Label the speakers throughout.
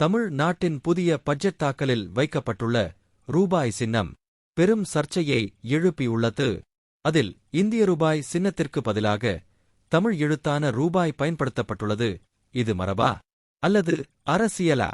Speaker 1: தமிழ் நாட்டின் புதிய பட்ஜெட் தாக்கலில் வைக்கப்பட்டுள்ள ரூபாய் சின்னம் பெரும் சர்ச்சையை எழுப்பியுள்ளது. அதில் இந்திய ரூபாய் சின்னத்திற்கு பதிலாக தமிழ் எழுத்தான ரூபாய் பயன்படுத்தப்பட்டுள்ளது. இது மரபா அல்லது அரசியலா?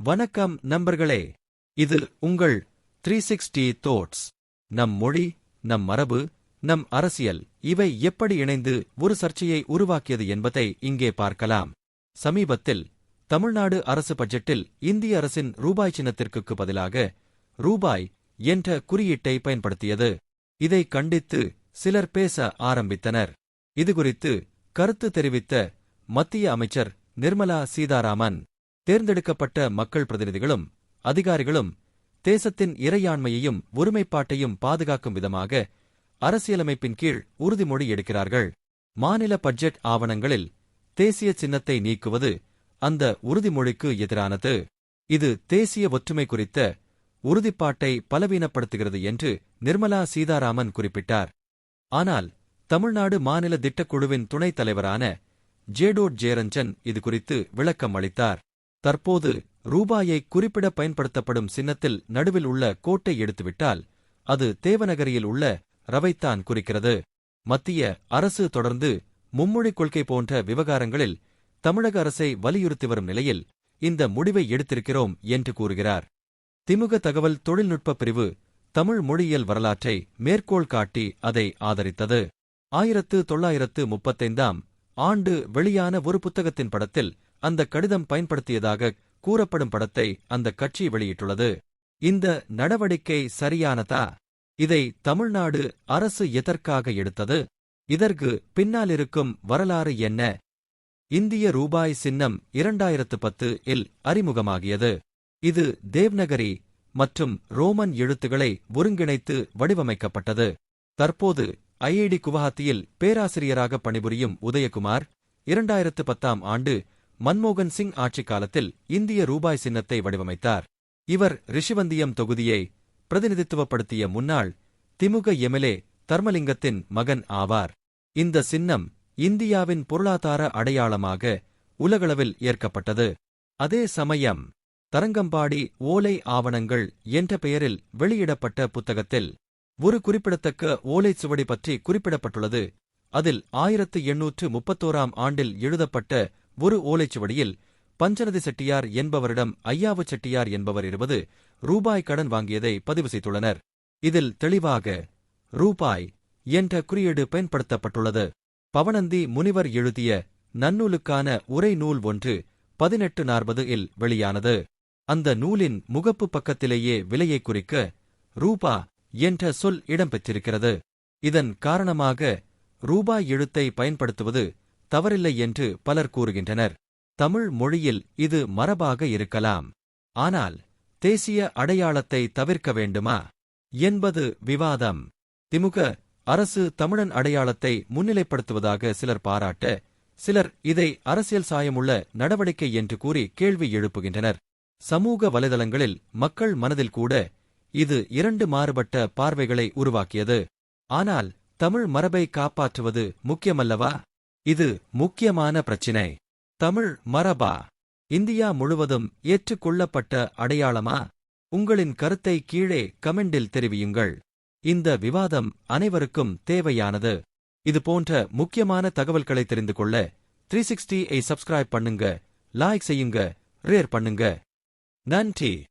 Speaker 1: வணக்கம் நண்பர்களே இது உங்கள் த்ரீ சிக்ஸ்டி தோட்ஸ் நம் மொழி நம் மரபு நம் அரசியல் இவை எப்படி இணைந்து ஒரு சர்ச்சையை உருவாக்கியது என்பதை இங்கே பார்க்கலாம். சமீபத்தில் தமிழ்நாடு அரசு பட்ஜெட்டில் இந்திய அரசின் ரூபாய் சின்னத்திற்கு பதிலாக ரூபாய் என்ற குறியீட்டை பயன்படுத்தியது. இதை கண்டித்து சிலர் பேச ஆரம்பித்தனர். இதுகுறித்து கருத்து தெரிவித்த மத்திய அமைச்சர் நிர்மலா சீதாராமன் தேர்ந்தெடுக்கப்பட்ட மக்கள் பிரதிநிதிகளும் அதிகாரிகளும் தேசத்தின் இறையாண்மையையும் ஒருமைப்பாட்டையும் பாதுகாக்கும் விதமாக அரசியலமைப்பின் கீழ் உறுதிமொழி எடுக்கிறார்கள். மாநில பட்ஜெட் ஆவணங்களில் தேசிய சின்னத்தை நீக்குவது அந்த உறுதிமொழிக்கு எதிரானது. இது தேசிய ஒற்றுமை குறித்த உறுதிப்பாட்டை பலவீனப்படுத்துகிறது என்று நிர்மலா சீதாராமன் குறிப்பிட்டார். ஆனால் தமிழ்நாடு மாநில திட்டக்குழுவின் துணைத் தலைவரான ஜேடோட் ஜேரஞ்சன் இதுகுறித்து விளக்கம் அளித்தார். தற்போது ரூபாயை குறிப்பிட பயன்படுத்தப்படும் சின்னத்தில் நடுவில் உள்ள கோட்டை எடுத்துவிட்டால் அது தேவநகரியில் உள்ள ரவைத்தான் குறிக்கிறது. மத்திய அரசு தொடர்ந்து மும்மொழிக் கொள்கை போன்ற விவகாரங்களில் தமிழக அரசை வலியுறுத்தி வரும் நிலையில் இந்த முடிவை எடுத்திருக்கிறோம் என்று கூறுகிறார். திமுக தகவல் தொழில்நுட்ப பிரிவு தமிழ் மொழியியல் வரலாற்றை மேற்கோள் காட்டி அதை ஆதரித்தது. ஆயிரத்து தொள்ளாயிரத்து முப்பத்தைந்தாம் ஆண்டு வெளியான ஒரு புத்தகத்தின் படத்தில் அந்த கடிதம் பயன்படுத்தியதாக கூறப்படும் படத்தை அந்த கட்சி வெளியிட்டுள்ளது. இந்த நடவடிக்கை சரியானதா? இதை தமிழ்நாடு அரசு எதற்காக எடுத்தது? இதற்கு பின்னாலிருக்கும் வரலாறு என்ன? இந்திய ரூபாய் சின்னம் இரண்டாயிரத்து பத்து இல் அறிமுகமாகியது. இது தேவ்நகரி மற்றும் ரோமன் எழுத்துக்களை ஒருங்கிணைத்து வடிவமைக்கப்பட்டது. தற்போது ஐஐடி குவஹாத்தியில் பேராசிரியராக பணிபுரியும் உதயகுமார் இரண்டாயிரத்து பத்தாம் ஆண்டு மன்மோகன் சிங் ஆட்சிக் காலத்தில் இந்திய ரூபாய் சின்னத்தை வடிவமைத்தார். இவர் ரிஷிவந்தியம் தொகுதியை பிரதிநிதித்துவப்படுத்திய முன்னாள் திமுக எம்எல்ஏ தர்மலிங்கத்தின் மகன் ஆவார். இந்த சின்னம் இந்தியாவின் பொருளாதார அடையாளமாக உலகளவில் ஏற்கப்பட்டது. அதே சமயம் தரங்கம்பாடி ஓலை ஆவணங்கள் என்ற பெயரில் வெளியிடப்பட்ட புத்தகத்தில் ஒரு குறிப்பிடத்தக்க ஓலைச் சுவடி பற்றி குறிப்பிடப்பட்டுள்ளது. அதில் ஆயிரத்து எண்ணூற்று முப்பத்தோராம் ஆண்டில் எழுதப்பட்ட ஒரு ஓலைச்சுவடியில் பஞ்சநதி செட்டியார் என்பவரிடம் ஐயாவு செட்டியார் என்பவர் இருபது ரூபாய் கடன் வாங்கியதை பதிவு செய்துள்ளனர். இதில் தெளிவாக ரூபாய் என்ற குறியீடு பயன்படுத்தப்பட்டுள்ளது. பவனந்தி முனிவர் எழுதிய நன்னூலுக்கான உரை நூல் ஒன்று பதினெட்டு நாற்பது இல் வெளியானது. அந்த நூலின் முகப்பு பக்கத்திலேயே விலையை குறிக்க ரூபா என்ற சொல் இடம்பெற்றிருக்கிறது. இதன் காரணமாக ரூபாய் எழுத்தை பயன்படுத்துவது தவறில்லை என்று பலர் கூறுகின்றனர். தமிழ் மொழியில் இது மரபாக இருக்கலாம். ஆனால் தேசிய அடையாளத்தை தவிர்க்க வேண்டுமா? என்பது விவாதம். திமுக அரசு தமிழன் அடையாளத்தை முன்னிலைப்படுத்துவதாக சிலர் பாராட்ட சிலர் இதை அரசியல் சாயமுள்ள நடவடிக்கை என்று கூறி கேள்வி எழுப்புகின்றனர். சமூக வலைதளங்களில் மக்கள் மனதில் கூட இது இரண்டு மாறுபட்ட பார்வைகளை உருவாக்கியது. ஆனால் தமிழ் மரபை காப்பாற்றுவது முக்கியமல்லவா? இது முக்கியமான பிரச்சினை. தமிழ் மரபா? இந்தியா முழுவதும் ஏற்றுக்கொள்ளப்பட்ட அடையாளமா? உங்களின் கருத்தை கீழே கமெண்டில் தெரிவியுங்கள். இந்த விவாதம் அனைவருக்கும் தேவையானது. இது போன்ற முக்கியமான தகவல்களை தெரிந்து கொள்ள த்ரீ சிக்ஸ்டி ஐ சப்ஸ்கிரைப் பண்ணுங்க லைக் செய்யுங்க ரேர் பண்ணுங்க. நன்றி.